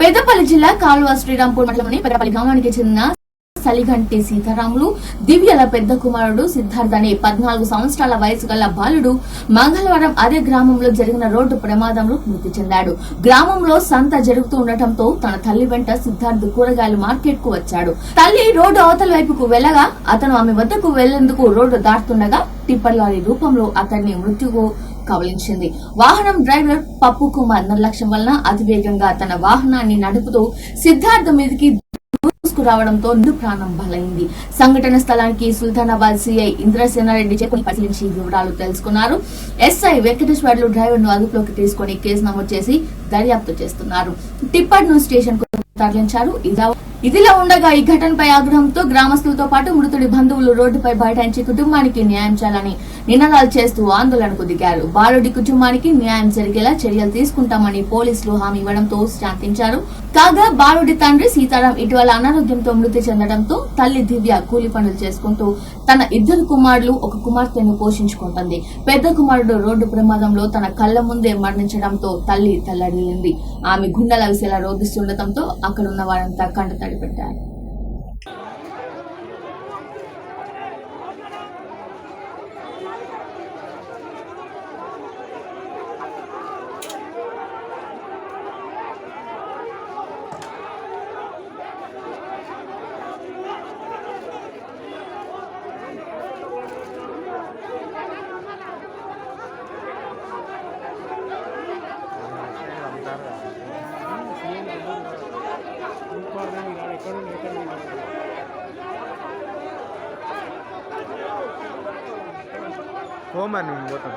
పెద్దపల్లి జిల్లా కాలువ శ్రీరాంపూర్ మండలంలోని పెద్దపల్లి గ్రామానికి చెందిన సలిగంటి సీతారాములు దివ్యల పెద్ద కుమారుడు సిద్ధార్థ్ అనే పద్నాలుగు సంవత్సరాల వయసు గల బాలుడు మంగళవారం అదే గ్రామంలో జరిగిన రోడ్డు ప్రమాదంలో మృతి చెందాడు. గ్రామంలో సంత జరుగుతూ ఉండటంతో తన తల్లి వెంట సిద్ధార్థ్ కూరగాయలు మార్కెట్కు వచ్చాడు. తల్లి రోడ్డు అవతల వైపుకు వెళ్ళగా అతను ఆమె వద్దకు వెళ్ళేందుకు రోడ్డు దాటుతుండగా టిప్పర్ లారీ రూపంలో అతన్ని మృత్యుకు కబలించింది వాహనం డ్రైవర్ పప్పు కుమార్ నిర్లక్ష్యం వలన అతివేగంగా తన వాహనాన్ని నడుపుతూ సిద్ధార్థ మీదకి దూసుకురావడంతో నిండు ప్రాణం బలైంది. సంఘటన స్థలానికి సుల్తానాబాద్ సిఐ ఇంద్రసేనారెడ్డి చేరుకుని పరిశీలించి వివరాలు తెలుసుకున్నారు. ఎస్ఐ వెంకటేశ్వర్లు డ్రైవర్ను అదుపులోకి తీసుకుని కేసు నమోదు చేసి దర్యాప్తు చేస్తున్నారు. టిప్పర్ను స్టేషన్కు తరలించారు. ఇదా- ఇదిలా ఉండగా ఈ ఘటనపై ఆగ్రహంతో గ్రామస్తులతో పాటు మృతుడి బంధువులు రోడ్డుపై బైఠాయించి కుటుంబానికి న్యాయం చేయాలని నినాదాలు చేస్తూ ఆందోళనకు దిగారు. బాలుడి కుటుంబానికి న్యాయం జరిగేలా చర్యలు తీసుకుంటామని పోలీసులు హామీ ఇవ్వడంతో శాంతించారు. కాగా బాలుడి తండ్రి సీతారాం ఇటీవల అనారోగ్యంతో మృతి చెందడంతో తల్లి దివ్య కూలి పనులు చేసుకుంటూ తన ఇద్దరు కుమారులు ఒక కుమార్తెను పోషించుకుంటుంది. పెద్ద కుమారుడు రోడ్డు ప్రమాదంలో తన కళ్ళ ముందే మరణించడంతో తల్లి తల్లడిల్లింది. ఆమె గుండెల విసేలా రోధిస్తుండటంతో అక్కడున్న వారంతా కంట കഴിക്കട്ടെ કોમાનું મોટું